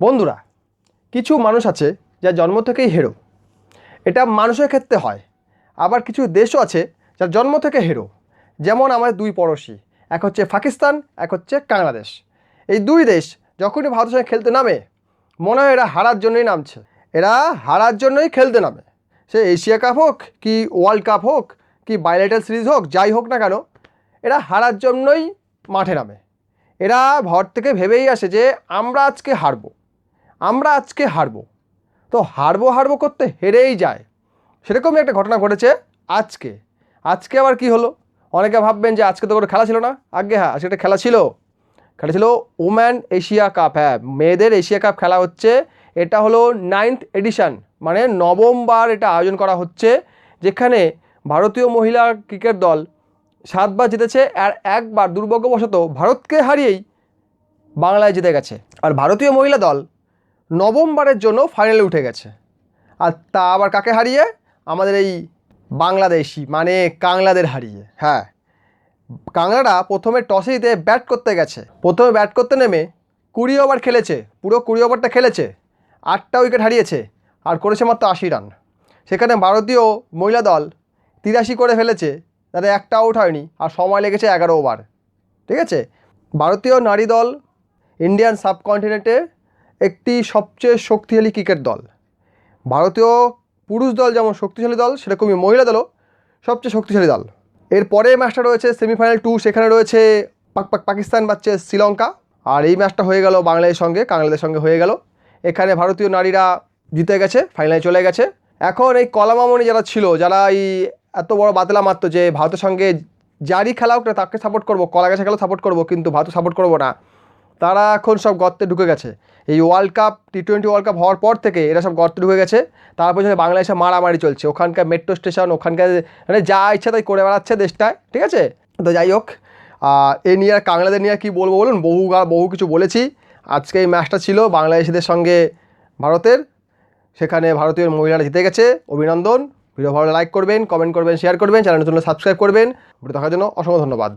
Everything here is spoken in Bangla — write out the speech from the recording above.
বন্ধুরা, কিছু মানুষ আছে যা জন্ম থেকেই হেরো এটা মানুষের ক্ষেত্রে হয়। আবার কিছু দেশও আছে যার জন্ম থেকে হেরো যেমন আমাদের দুই পড়োশি, এক হচ্ছে পাকিস্তান, এক হচ্ছে বাংলাদেশ এই দুই দেশ যখনই ভারতের সঙ্গে খেলতে নামে, মনে হয় এরা হারার জন্যই নামছে। এরা হারার জন্যই খেলতে নামে। সে এশিয়া কাপ হোক কি ওয়ার্ল্ড কাপ হোক, কি বাইলেটাল সিরিজ হোক, যাই হোক না কেন, এরা হারার জন্যই মাঠে নামে। এরা ভর থেকে ভেবেই আসে যে আমরা আজকে হারবো। আমরা আজকে হারবো। তো হারবো হারবো করতে হেরেই যায়। সেরকমই একটা ঘটনা ঘটেছে আজকে। আজকে আবার কি হলো? অনেকে ভাববেন যে আজকে তো কোনো খেলা ছিল না। আগে হ্যাঁ আজকে একটা খেলা ছিল। খেলা ছিল ওম্যান এশিয়া কাপ হ্যাঁ মেয়েদের এশিয়া কাপ খেলা হচ্ছে। এটা হলো নাইন্থ এডিশন মানে নবমবার এটা আয়োজন করা হচ্ছে, যেখানে ভারতীয় মহিলা ক্রিকেট দল সাতবার জিতেছে আর একবার দুর্ভাগ্যবশত ভারতকে হারিয়েই বাংলায় জিতে গেছে। আর ভারতীয় মহিলা দল নবমবারের জন্য ফাইনালে উঠে গেছে। আর তা আবার কাকে হারিয়ে? আমাদের এই বাংলাদেশি মানে কাংলাদের হারিয়ে হ্যাঁ। কাংলারা প্রথমে টসে জিতে ব্যাট করতে গেছে। প্রথমে ব্যাট করতে নেমে কুড়ি ওভার খেলেছে, পুরো কুড়ি ওভারটা খেলেছে, আটটা উইকেট হারিয়েছে, আর করেছে মাত্র আশি রান সেখানে ভারতীয় মহিলা দল তিরাশি করে ফেলেছে তাদের একটা আউট হয়নি, আর সময় লেগেছে এগারো ওভার ঠিক আছে? ভারতীয় নারী দল ইন্ডিয়ান সাবকন্টিনেন্টে একটি সবচেয়ে শক্তিশালী ক্রিকেট দল। ভারতীয় পুরুষ দল যেমন শক্তিশালী দল, সেরকমই মহিলা দলও সবচেয়ে শক্তিশালী দল। এর পরের ম্যাচটা রয়েছে সেমিফাইনাল টু, সেখানে রয়েছে পাক পাক পাকিস্তান বাচ্চে শ্রীলঙ্কা। আর এই ম্যাচটা হয়ে গেল বাংলাদেশের সঙ্গে কাংলাদেশের সঙ্গে হয়ে গেল। এখানে ভারতীয় নারীরা জিতে গেছে ফাইনালে চলে গেছে। এখন এই কলামামণি যারা ছিল, যারা এই এত বড় বাতলা মারত যে ভারতের সঙ্গে যারই খেলা হোক তাকে সাপোর্ট করব কলা গাছে খেলা সাপোর্ট করব, কিন্তু ভারত সাপোর্ট করব না। তারা এখন সব গর্তে ঢুকে গেছে। এই world cup T twenty world cup হওয়ার পর থেকে এরা সব গর্তে ঢুকে গেছে। তারপর পেছনে বাংলাদেশে মারামারি চলছে। ওখানকার মেট্রো স্টেশন ওখানকার মানে যা ইচ্ছা তাই করে বেড়াচ্ছে দেশটায়, ঠিক আছে? তো যাই হোক এ নিয়ে আর কাংলাদের নিয়ে কী বলব বলুন? বহু বহু কিছু বলেছি। আজকে এই ম্যাচটা ছিল বাংলাদেশিদের সঙ্গে ভারতের। সেখানে ভারতীয় মহিলারা জিতে গেছে। অভিনন্দন। ভিডিও ভালো লাইক করবেন কমেন্ট করবেন শেয়ার করবেন চ্যানেল নতুন সাবস্ক্রাইব করবেন। ভিডিও দেখার জন্য অসংখ্য ধন্যবাদ।